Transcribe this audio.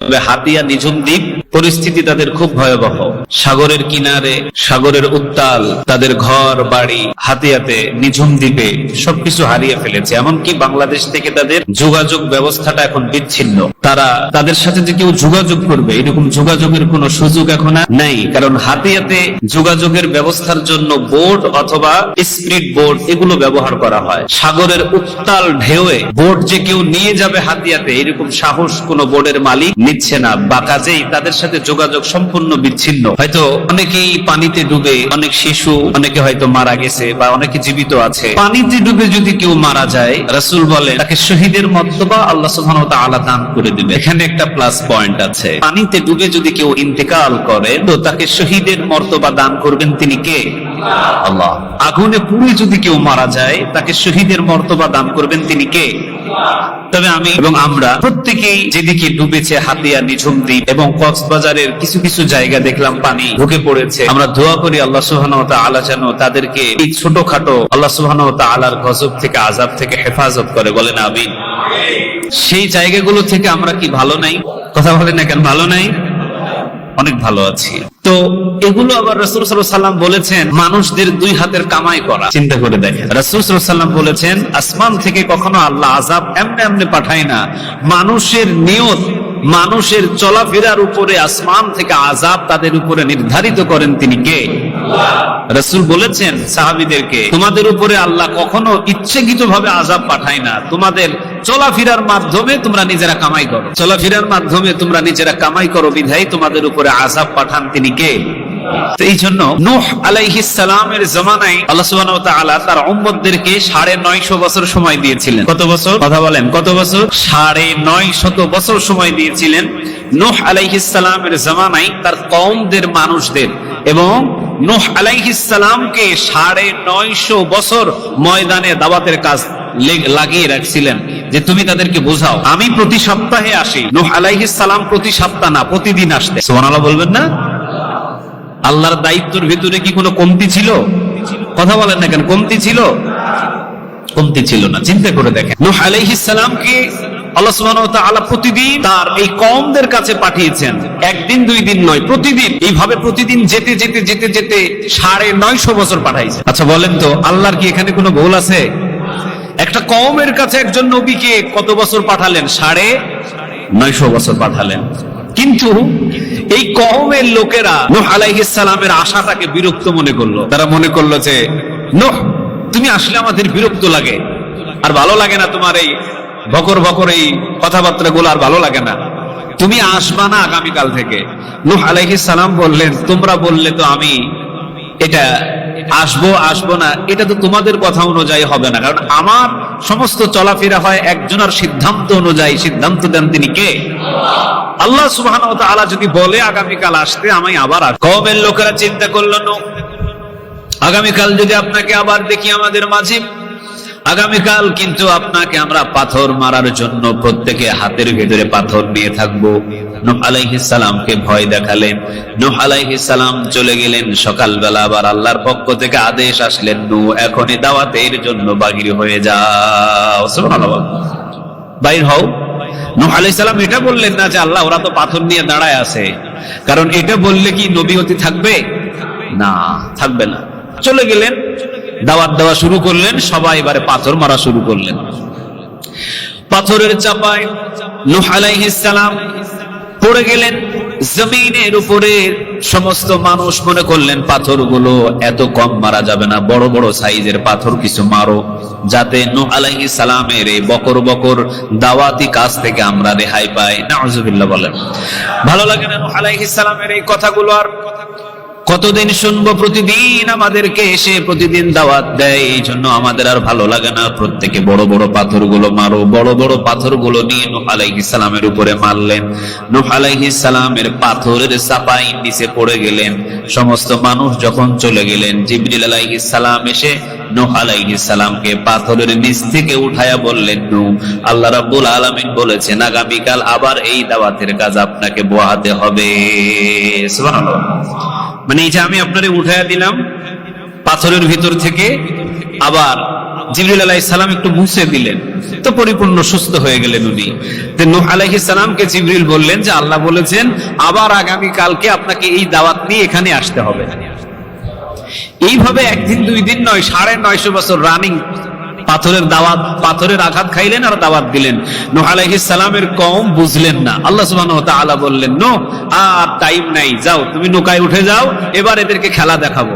তবে হাতিয়া নিঝুম দ্বীপ পরিস্থিতি তাদের খুব ভয়াবহ। সাগরের কিনারে, সাগরের উত্তাল, তাদের ঘর, বাড়ি, হাতিয়াতে, নিঝুম দ্বীপে সবকিছু হারিয়ে ফেলেছে। এমনকি বাংলাদেশ থেকে তাদের যোগাযোগ ব্যবস্থাটা এখন বিচ্ছিন্ন। তারা তাদের সাথে যে কেউ যোগাযোগ করবে, এরকম যোগাযোগের কোনো সুযোগ এখন নেই। কারণ হাতিয়াতে যোগাযোগের ব্যবস্থার জন্য বোট অথবা স্পিড বোট এগুলো ব্যবহার করা হয়। সাগরের উত্তাল ঢেউয়ে বোট যে কেউ নিয়ে যাবে হাতিয়াতে, এরকম সাহস কোন বোর্ডের মালিক নিচ্ছে না। বা কাজেই তাদের সাথে যোগাযোগ সম্পূর্ণ বিচ্ছিন্ন। হয়তো অনেকেই পানিতে ডুবে, অনেক শিশু, অনেকে হয়তো মারা গেছে বা অনেকে জীবিত আছে। পানিতে ডুবে যদি কেউ মারা যায়, রাসূল বলে তাকে শহীদের মর্তবা আল্লাহ সুবহানাহু ওয়া তাআলা দান করে দিবে। এখানে একটা প্লাস পয়েন্ট আছে। পানিতে ডুবে যদি কেউ ইন্তেকাল করে, তো তাকে শহীদের মর্তবা দান করবেন তিনি কে? আল্লাহ। আগুনে পুড়ে যদি কেউ মারা যায়, তাকে শহীদের মর্তবা দান করবেন তিনি কে? তবে আমি এবং আমরা প্রত্যেকেই যেদিকে ডুবেছে হাতিয়া নিঝুম দ্বীপ এবং কক্সবাজারের কিছু কিছু জায়গা দেখলাম, পানি ঢুকে পড়েছে। আমরা করি আল্লাহ তাআলা যেন তাদেরকে এই ছোটখাটো আল্লাহ সুবহানাহু ওয়া তাআলার গজব থেকে, আযাব থেকে হেফাজত করে। বলেন আমিন। সেই জায়গাগুলো থেকে আমরা কি ভালো নাই? কথা বলেন না কেন, ভালো নাই? অনেক ভালো আছি। তো এগুলো আবার রসুল সাল্লাম বলেছেন মানুষদের দুই হাতের কামাই করা। চিন্তা করে দেখেন। রসুল সাল্লাম বলেছেন আসমান থেকে কখনো আল্লাহ আজাব এমনি এমনি পাঠায় না। মানুষের নিয়ত মানুষের চলাফেরার উপরে আসমান থেকে আজাব তাদের উপরে নির্ধারিত করেন তিনি কে? রসুল বলেছেন সাহাবিদেরকে, তোমাদের উপরে আল্লাহ কখনো ইচ্ছাকৃত ভাবে আজাব পাঠায় না। তোমাদের চলাফেরার মাধ্যমে তোমরা নিজেরা কামাই করো। চলাফেরার মাধ্যমে তোমরা নিজেরা কামাই করো। বিধাই তোমাদের উপরে আজাব পাঠান তিনি কে? এই জন্য নোহ আলাইহিস সালামের জমানায় আল্লাহ সুবহানাহু তার উম্মতদেরকে সাড়ে নয়শো বছর সময় দিয়েছিলেন। কত বছর? কথা বলেন, কত বছর? সাড়ে নয় শত বছর সময় দিয়েছিলেন নোহ আলাইহিস সালামের জমানায় তার কওমদের মানুষদের। এবং নোহ আলাইহিস সালামকে সাড়ে নয়শো বছর ময়দানে দাওয়াতের কাজ লেগ- লাগিয়ে রাখছিলেন যে তুমি তাদেরকে বোঝাও। আমি প্রতি সপ্তাহে আসি। নোহ আলাইহিস সালাম প্রতি সপ্তাহ না, প্রতিদিন আসতে। সুবহানাল্লাহ বলবেন না? আল্লাহর দায়িত্বের ভিতরে কি কোনো কমতি ছিল? কথা বলেন না কেন, কমতি ছিল? কমতি ছিল না, চিন্তা করে দেখেন। নূহ আলাইহিস সালামকে আল্লাহ তাআলা প্রতিদিন তার এই কওমদের কাছে পাঠিয়েছেন। একদিন, দুই দিন নয়, প্রতিদিন। এইভাবে প্রতিদিন যেতে যেতে যেতে যেতে সাড়ে নয়শো বছর পাঠাইছে। আচ্ছা বলেন তো, আল্লাহর কি এখানে কোনো ভুল আছে? একটা কওমের কাছে একজন নবীকে কত বছর পাঠালেন? সাড়ে নয়শো বছর পাঠালেন। কিন্তু এই কওমের লোকেরা নূহ আলাইহিস সালামের আশাটাকে বিরক্ত মনে করল। তারা মনে করল যে, নূহ, তুমি আসলে আমাদের বিরক্ত লাগে। আর ভালো লাগে না তোমার এই বকর বকর এই কথাবার্তা গুলো আর ভালো লাগে না। তুমি আসবা না আগামীকাল থেকে। নূহ আলাইহিস সালাম বললেন, তোমরা বললে তো আমি এটা আসব আসব না, এটা তো তোমাদের কথা অনুযায়ী হবে না। কারণ আমার সমস্ত চলাফেরা হয় একজনের সিদ্ধান্ত অনুযায়ী। সিদ্ধান্ত দেন তিনি কে? আল্লাহ সুবহান যদি বলে আগামীকাল আসতে আমি আবার কওমের লোকেরা চিন্তা করল আগামীকাল যদি আপনাকে আবার দেখি আমাদের মাঝে আগামীকাল কিন্তু আপনাকে আমরা পাথর মারার জন্য প্রত্যেকে হাতের ভেতরে পাথর নিয়ে থাকব। নূহ সালামকে ভয় দেখালেন। নূহ সালাম চলে গেলেন। সকালবেলা আবার আল্লাহর পক্ষ থেকে আদেশ আসলেন, নূহ, এখনই দাওয়াতের জন্য বাগির হয়ে যাও। বাইর হও। নূহ সালাম এটা বললেন না যে আল্লাহ, ওরা তো পাথর নিয়ে দাঁড়ায় আছে। কারণ এটা বললে কি নবী হতে থাকবে? না থাকবে না। চলে গেলেন। দাওয়াত দেওয়া শুরু করলেন, সবাই এবারে পাথর মারা শুরু করলেন। পাথরের চাপায় নূহ সালাম পড়ে গেলেন, জমিনের উপরে সমস্ত মানুষ মনে করলেন, পাথরগুলো এত কম মারা যাবে না, বড় বড় সাইজের পাথর কিছু মারো, যাতে নূহ আলাইহিস সালামের এই বকর বকর দাওয়াতি কাজ থেকে আমরা রেহাই পাই। নাউজুবিল্লাহ বলেন। ভালো লাগে না নূহ আলাইহিস সালামের এই কথাগুলো আর? কতদিন শুনব প্রতিদিন আমাদেরকে এসে প্রতিদিন দাওয়াত দেয়, এই জন্য আমাদের আর ভালো লাগে না। প্রত্যেকে বড় বড় পাথরগুলো মারো, বড় বড় পাথরগুলো নিয়ে নূহ সালামের উপরে মারলেন। নূহ সালামের পাথরের চাপাই নিচে পড়ে গেলেন। সমস্ত মানুষ যখন চলে গেলেন, জিবরিল সালাম এসে নূহ সালামকে পাথরের নিচ থেকে উঠায়া বললেন, নূহ, আল্লাহ রাব্বুল আলামিন বলেছেন, আগামীকাল আবার এই দাওয়াতের কাজ আপনাকে বোহাতে হবে। সুবহানাল্লাহ। মানে এই যে আমি আপনারে উঠাইয়া দিলাম পাথরের ভিতর থেকে, আবার জিবরিল আলাইহিস সালাম একটু মুছে দিলেন। তো পরিপূর্ণ সুস্থ হয়ে গেলেন উনি। নূহ আলাইহিস জিবরিল বললেন যে, আল্লাহ বলেছেন, আবার আগামী কালকে আপনাকে এই দাওয়াত নিয়ে এখানে আসতে হবে। এইভাবে একদিন, দুই দিন নয়, সাড়ে নয়শো বছর রানিং পাথরের দাওয়াত, পাথরের আঘাত খাইলেন আর দাওয়াত দিলেন। নো সালামের কম বুঝলেন না। আল্লাহ তাআলা বললেন নো আর টাইম নাই, যাও, তুমি নৌকায় উঠে যাও, এবার এদেরকে খেলা দেখাবো।